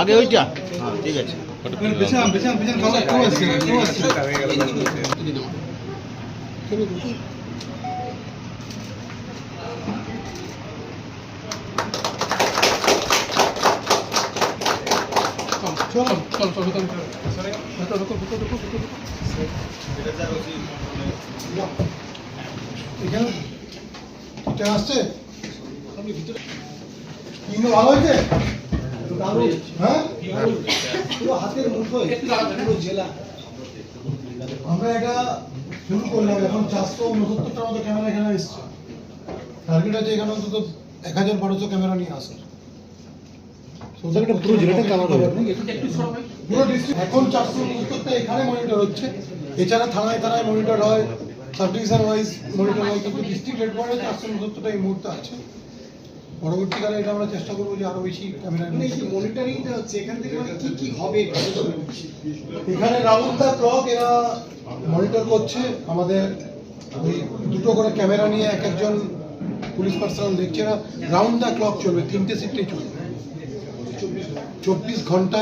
আগে ওইটা? হ্যাঁ ঠিক আছে। চলো চল চল ভিতরে ভিতরে ভিতরে ভিতরে ভিতরে ভিতরে এখানে এটা আসছে কিনো ভালো হয়েছে? আমরা এটা শুরু করলাম এখন চারশো উনসত্তরটার মতো ক্যামেরা এখানে এসছে টার্গেট আছে এখানে অন্তত এক হাজার বারোশো ক্যামেরা নিয়ে আসা পুরো এখন চারশো উনসত্তরটা এখানে মনিটর হচ্ছে। এছাড়া থানায় থানায় মনিটর হয় সাব ডিভিশন মনিটর হয়, কিন্তু ডিস্ট্রিক্ট হেডকোয়ার্টারে চারশো উনসত্তরটা এই মুহূর্তে আছে। পরবর্তীকালে এটা আমরা চেষ্টা করব যে আরও বেশি ক্যামেরা মানে মনিটরিংটা হচ্ছে এখান থেকে মানে কি কি হবে? এখানে রাউন্ড ক্লক এরা মনিটর করছে। আমাদের দুটো করে ক্যামেরা নিয়ে এক একজন পুলিশ পার্সোনাল দেখছে এরা রাউন্ড দ্য ক্লক চলবে তিনটে শিফটে চলবে। চব্বিশ ঘণ্টা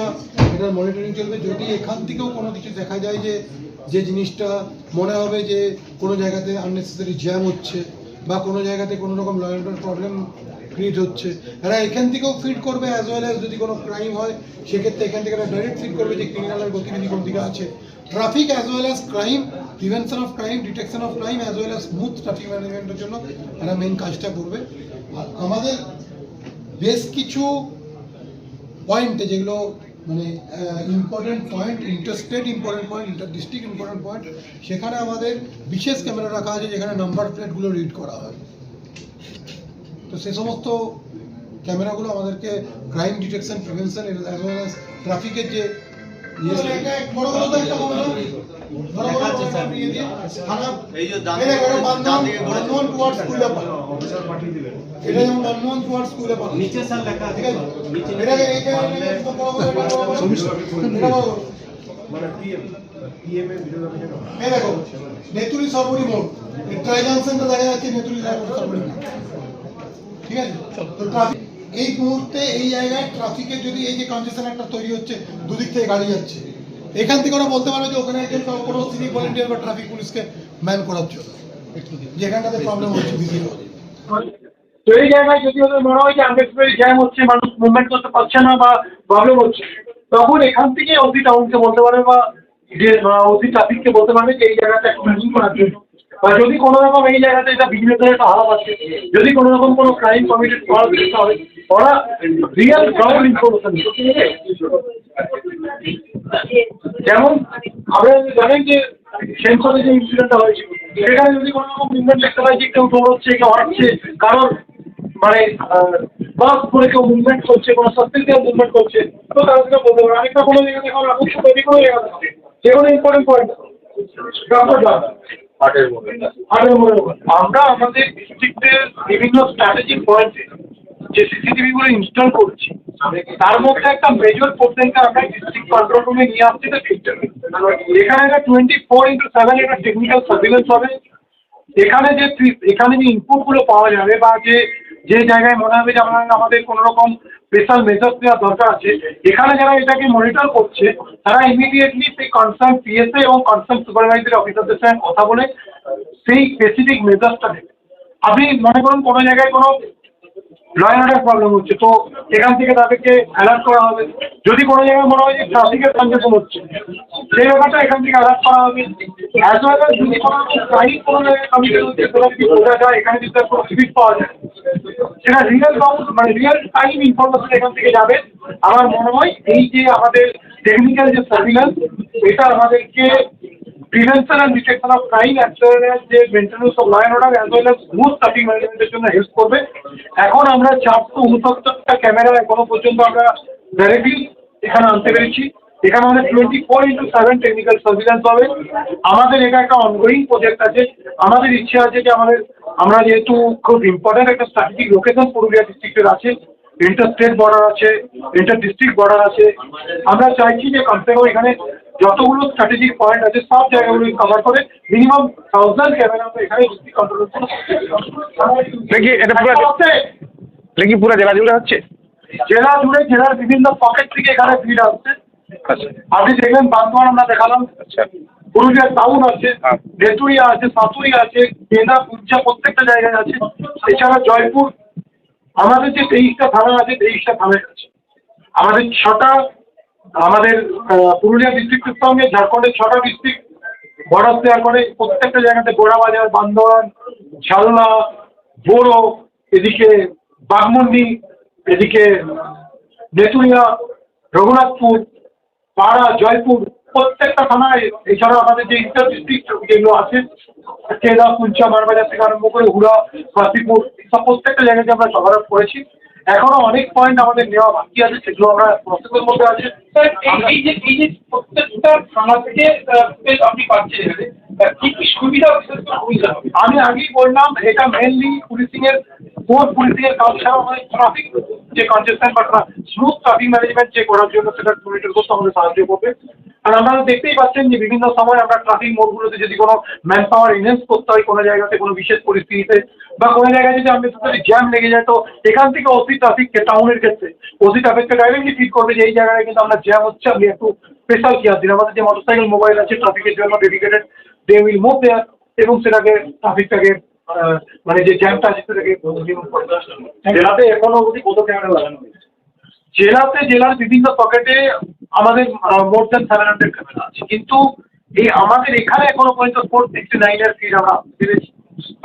এটার মনিটরিং চলবে। যদি এখান থেকেও কোনো কিছু দেখা যায় যে যে জিনিসটা মনে হবে যে কোনো জায়গাতে আননেসেসারি জ্যাম হচ্ছে বা কোনো জায়গাতে কোনো রকম ল অ্যান্ড প্রবলেম ক্রিয়েট হচ্ছে। এরা এখান থেকেও ফিড করবে অ্যাজ ওয়েল অ্যাজ যদি কোনো ক্রাইম হয়, সেক্ষেত্রে এখান থেকে এরা ডাইরেক্ট ফিড করবে যে ক্রিমিনালের গতিবিধি কোন দিকে আছে। Traffic as well as crime prevention of crime detection of crime as well as smooth traffic ম্যানেজমেন্টের জন্য এরা মেন কাজটা করবে। আর আমাদের বেশ কিছু পয়েন্টে যেগুলো মানে important point interstate important point inter district important point সেখানে আমাদের বিশেষ ক্যামেরা রাখা আছে যেখানে নাম্বার প্লেটগুলো রিড করা হয়। তো সে সমস্ত ক্যামেরাগুলো আমাদেরকে crime detection prevention as well as ট্রাফিকের যে ইয়ে দেখো নেতুলি সরবরি মোড়। এই ট্রাই জাংশনটা দেখা যাচ্ছে নেতুলি সরবরি মোড়। তো ট্রাফিক এই মুহূর্তে এই জায়গায় ট্রাফিকের যদি এই যে কনজেশন একটা তৈরি হচ্ছে, দুদিক থেকে গাড়ি যাচ্ছে, এখান থেকে ওরা বলতে পারে যে ওখানে একজন কোনো সিভিক ভলেন্টিয়ার বা ট্রাফিক পুলিশকে ম্যান করার জন্য। যেখানটাতে প্রবলেম হচ্ছে ভিজিট তো এই জায়গায় যদি ওদের মনে হয় যে আনএক্সপেক্টেড জ্যাম হচ্ছে, মানুষ মুভমেন্ট করতে পারছে না বা প্রবলেম হচ্ছে, তখন এখান থেকে ওসি টাউনকে বলতে পারে বা ওসি ট্রাফিককে বলতে পারবে যে এই জায়গাটা একটু করার জন্য। বা যদি কোনো রকম এই জায়গাতে এটা বিঘ্নের একটা হারাপ আছে, যদি কোনো রকম কোনো ক্রাইম কমিটেড হয়, ওরা রিয়েল গ্রাউন্ড ইনফরমেশন যেমন আপনারা জানেন যে সেন্সরে যে ইনসিডেন্টটা হয়েছিল সেখানে যদি কোনো রকম মুভমেন্ট দেখতে পাই যে কেউ দৌড়চ্ছে, কেউ হাঁটছে কারণ মানে বাস করে কেউ মুভমেন্ট করছে, কোনো সত্যি কেউ মুভমেন্ট করছে, তো তাদেরকে বলতে পারে। আরেকটা কোনো জায়গা দেখো রাখুন কোনো জায়গা থাকে যে কোনো ইম্পর্টেন্ট পয়েন্ট আমরা আমাদের ডিস্ট্রিক্টের বিভিন্ন স্ট্র্যাটেজি পয়েন্টে যে সিসিটিভি গুলো ইনস্টল করছি, তার মধ্যে একটা মেজর পোর্শনকে আমরা ডিস্ট্রিক্ট কন্ট্রোল রুমে নিয়ে আসছি তো এখানে একটা টোয়েন্টি ফোর ইন্টু সেভেন একটা টেকনিক্যাল সার্ভিলেন্স হবে। এখানে যে এখানে যে ইনপুটগুলো পাওয়া যাবে বা যে যে জায়গায় মনে হবে যে আপনার আমাদের কোনো রকম স্পেশাল মেজার্স নেওয়ার দরকার আছে, এখানে যারা এটাকে মনিটর করছে, তারা ইমিডিয়েটলি সেই কনসার্ন পিএসএ এবং কনসার্ন সুপারভাইজারি অফিসারদের সঙ্গে কথা বলে, সেই স্পেসিফিক মেজার্সটা নেবে আপনি মনে করুন কোনো জায়গায় কোনো অর্ডার প্রবলেম হচ্ছে। তো এখান থেকে তাদেরকে অ্যালার্ট করা হবে। যদি কোনো জায়গায় মনে হয় যে ট্রাফিকের কনজেশন হচ্ছে, সেই ব্যাপারটা এখান থেকে অ্যালার্ট করা হবে। অ্যাজ ওয়েল এস যদি কোনো প্রাইস কোনো জায়গায় সেটা যদি বোঝা যায়, এখানে যদি তার কোনো স্পিড পাওয়া যায়, সেটা রিয়েল মানে রিয়েল টাইম ইনফরমেশন এখান থেকে যাবে। আমার মনে হয় এই যে আমাদের টেকনিক্যাল যে সার্ভিলেন্স এটা আমাদেরকে prevention and detection of crime as যে maintenance of law and order as well as smooth traffic ম্যানেজমেন্টের জন্য হেল্প করবে। এখন আমরা চারশো উনসত্তরটা ক্যামেরা এখনও পর্যন্ত আমরা ডাইরেক্টলি এখানে আনতে পেরেছি। এখানে আমাদের twenty four into seven technical surveillance হবে। আমাদের এটা একটা অনগোয়িং প্রজেক্ট আছে। আমাদের ইচ্ছে আছে যে আমাদের, আমরা যেহেতু খুব ইম্পর্ট্যান্ট একটা স্ট্র্যাটেজিক লোকেশন পুরুলিয়া ডিস্ট্রিক্টের আছে। ইন্টার স্টেট বর্ডার আছে ইন্টার ডিস্ট্রিক্ট বর্ডার আছে। আমরা চাইছি যে কমসে কম এখানে যতগুলো স্ট্র্যাটেজিক পয়েন্ট আছে সব জায়গাগুলো কভার করে মিনিমাম থাউজেন্ড ক্যামেরা আমরা এখানে কন্ট্রোল দেখি এটা পুরো এটা কি পুরো জেলা জুড়ে হচ্ছে? জেলা জুড়ে জেলার বিভিন্ন পকেট থেকে এখানে ভিড় আসছে। আপনি দেখবেন বান্দোয়ান আমরা দেখালাম। পুরুলিয়ার টাউন আছে হ্যাঁ। নেতুরিয়া আছে সাতুরিয়া আছে কেনা পুঞ্চা প্রত্যেকটা জায়গায় আছে। এছাড়া জয়পুর আমাদের যে তেইশটা থানা আছে, তেইশটা থানায় আছে আমাদের ছটা, আমাদের পুরুলিয়া ডিস্ট্রিক্টের সঙ্গে ঝাড়খণ্ডের ছটা ডিস্ট্রিক্ট বর্ডার শেয়ার করে প্রত্যেকটা জায়গাতে গোড়াবাজার বান্দোয়ান ঝালনা বোরো, এদিকে বাগমুন্ডি এদিকে নেতুরিয়া রঘুনাথপুর, পাড়া, জয়পুর, প্রত্যেকটা থানায় এছাড়া আমাদের যে ইন্টার ডিস্ট্রিক্ট যেগুলো আছে কেদা কুঞ্চা মারবাজার থেকে আরম্ভ করে হুড়া কাশীপুর প্রত্যেকটা জায়গাতে আমরা কভার আপ করেছি এখনও অনেক পয়েন্ট আমাদের নেওয়া বাকি আছে সেগুলো আমরা প্রসেসের মধ্যে আছে। এই- যে এই যে প্রত্যেকটা থানা থেকে আপনি পাচ্ছেন কি কি সুবিধা বিশেষ করে সুবিধা হবে? আমি আগেই বললাম এটা মেনলি পুলিশিং এর কোর পুলিশিং এর কাজ ছাড়াও আমাদের ট্রাফিক যে কনজেশন বা স্মুথ ট্রাফিক ম্যানেজমেন্ট যে করার জন্য সেটা মনিটর করতে আমাদের সাহায্য করবে। আর আপনারা দেখতেই পাচ্ছেন যে বিভিন্ন সময় আমরা ট্রাফিক মোড়গুলোতে যদি কোনো ম্যান পাওয়ার ইনহেন্স করতে হয় কোনো জায়গাতে কোনো বিশেষ পরিস্থিতিতে বা কোনো জায়গায় যদি আমাদের সাথে জ্যাম লেগে যায়, তো এখান থেকে ওসি ট্রাফিক টাউনের ক্ষেত্রে। ওসি ট্রাফিককে ডাইরেক্টলি ফিট করবে যে এই জায়গায় কিন্তু আমরা জ্যাম হচ্ছে আপনি একটু স্পেশাল কেয়ার দিন আমাদের যে মোটরসাইকেল মোবাইল আছে ট্রাফিকের জন্য dedicated they will move there এবং সেটাকে ট্রাফিকটাকে মানে যে জ্যামটা আছে, সেটাকে এখনও অবধি কত ক্যামেরা লাগানো হয়েছে জেলাতে জেলার বিভিন্ন পকেটে আমাদের more than seven hundred camera আছে। কিন্তু এই আমাদের এখানে এখনও পর্যন্ত ফোর সিক্সটি নাইনের ফিড আমরা পেরেছি।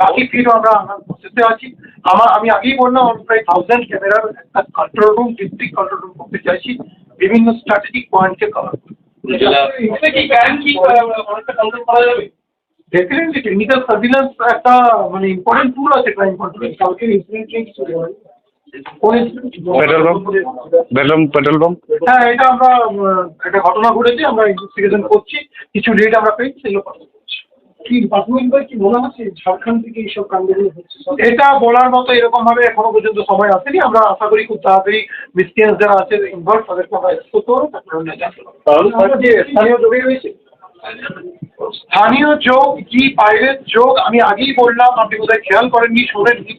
বাকি ফিডও আমরা প্রসেসে আছি। আমার আমি আগেই বললাম আমরা প্রায় থাউজেন্ড ক্যামেরার একটা control room district control room করতে চাইছি। বিভিন্ন স্ট্র্যাটেজিক পয়েন্টকে কভার এখানে কি ব্যাংক কি আহ, অনেকটা কন্ট্রোল করা যাবে। ডেফিনেটলি টেকনিক্যাল সার্ভিলেন্স একটা মানে ইম্পর্টেন্ট টুল আছে ক্রাইম কন্ট্রোল কালকে incident petrol pump petrol petrol pump হ্যাঁ এটা আমরা একটা ঘটনা ঘটেছে আমরা ইনভেস্টিগেশন করছি কিছু রেট আমরা পেয়েছি সেগুলো কি প্রাথমিকভাবে কি মনে হচ্ছে? ঝাড়খণ্ড থেকে এইসব কাণ্ডগুলো হচ্ছে? এটা বলার মতো এরকম ভাবে এখনও পর্যন্ত সময় আসেনি আমরা আশা করি খুব তাড়াতাড়ি যারা আছে ইনভলভ তাদেরকে আমরা তারপরে। স্থানীয় যোগাই রয়েছে? স্থানীয় যোগ কি বাইরের যোগ আমি আগেই বললাম আপনি বোধহয় খেয়াল করেননি শোনেননি।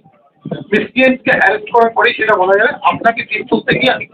মিসকিয়েন্সকে হ্যারাস করার পরেই সেটা বলা যাবে। আপনাকে তীর তুলতে গিয়ে আমি